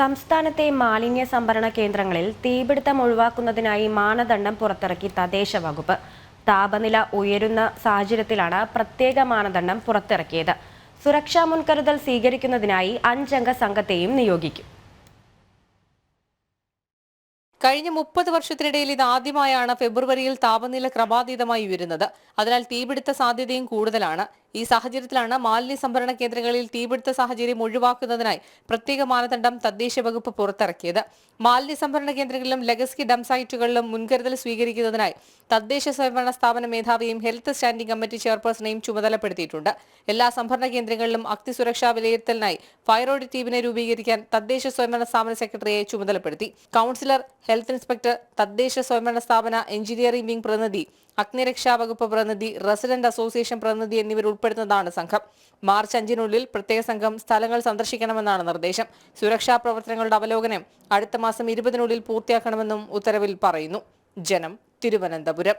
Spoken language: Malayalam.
സംസ്ഥാനത്തെ മാലിന്യ സംഭരണ കേന്ദ്രങ്ങളിൽ തീപിടുത്തം ഒഴിവാക്കുന്നതിനായി മാനദണ്ഡം പുറത്തിറക്കി തദ്ദേശ വകുപ്പ്. താപനില ഉയരുന്ന സാഹചര്യത്തിലാണ് പ്രത്യേക മാനദണ്ഡം പുറത്തിറക്കിയത്. സുരക്ഷാ മുൻകരുതൽ സ്വീകരിക്കുന്നതിനായി അഞ്ചംഗ സംഘത്തെയും നിയോഗിക്കും. കഴിഞ്ഞ മുപ്പത് വർഷത്തിനിടയിൽ ഇത് ആദ്യമായാണ് ഫെബ്രുവരിയിൽ താപനില ക്രമാതീതമായി ഉയരുന്നത്. അതിനാൽ തീപിടുത്ത സാധ്യതയും കൂടുതലാണ്. ഈ സാഹചര്യത്തിലാണ് മാലിന്യ സംഭരണ കേന്ദ്രങ്ങളിൽ തീപിടുത്ത സാഹചര്യം ഒഴിവാക്കുന്നതിനായി പ്രത്യേക മാനദണ്ഡം തദ്ദേശ വകുപ്പ് പുറത്തിറക്കിയത്. മാലിന്യ സംഭരണ കേന്ദ്രങ്ങളിലും ലെഗസി ഡം സൈറ്റുകളിലും മുൻകരുതൽ സ്വീകരിക്കുന്നതിനായി തദ്ദേശ സ്വയംഭരണ സ്ഥാപന മേധാവിയും ഹെൽത്ത് സ്റ്റാൻഡിംഗ് കമ്മിറ്റി ചെയർപേഴ്സണെയും ചുമതലപ്പെടുത്തിയിട്ടുണ്ട്. എല്ലാ സംഭരണ കേന്ദ്രങ്ങളിലും അഗ്നി സുരക്ഷാ വിലയിരുത്തലിനായി ഫയർ ഓഡിറ്റ് ടീമിനെ രൂപീകരിക്കാൻ തദ്ദേശ സ്വയംഭരണ സ്ഥാപന സെക്രട്ടറിയെ ചുമതലപ്പെടുത്തി. കൌൺസിലർ ഹെൽത്ത് ഇൻസ്പെക്ടർ തദ്ദേശ സ്വയംഭരണ സ്ഥാപന എഞ്ചിനീയറിംഗ് വിംഗ് പ്രതിനിധി അഗ്നിരക്ഷാ വകുപ്പ് പ്രതിനിധി റെസിഡന്റ് അസോസിയേഷൻ പ്രതിനിധി എന്നിവർ ഉൾപ്പെടുന്നതാണ് സംഘം. മാർച്ച് അഞ്ചിനുള്ളിൽ പ്രത്യേക സംഘം സ്ഥലങ്ങൾ സന്ദർശിക്കണമെന്നാണ് നിർദ്ദേശം. സുരക്ഷാ പ്രവർത്തനങ്ങളുടെ അവലോകനം അടുത്ത മാസം ഇരുപതിനുള്ളിൽ പൂർത്തിയാക്കണമെന്നും ഉത്തരവിൽ പറയുന്നു. ജനം തിരുവനന്തപുരം.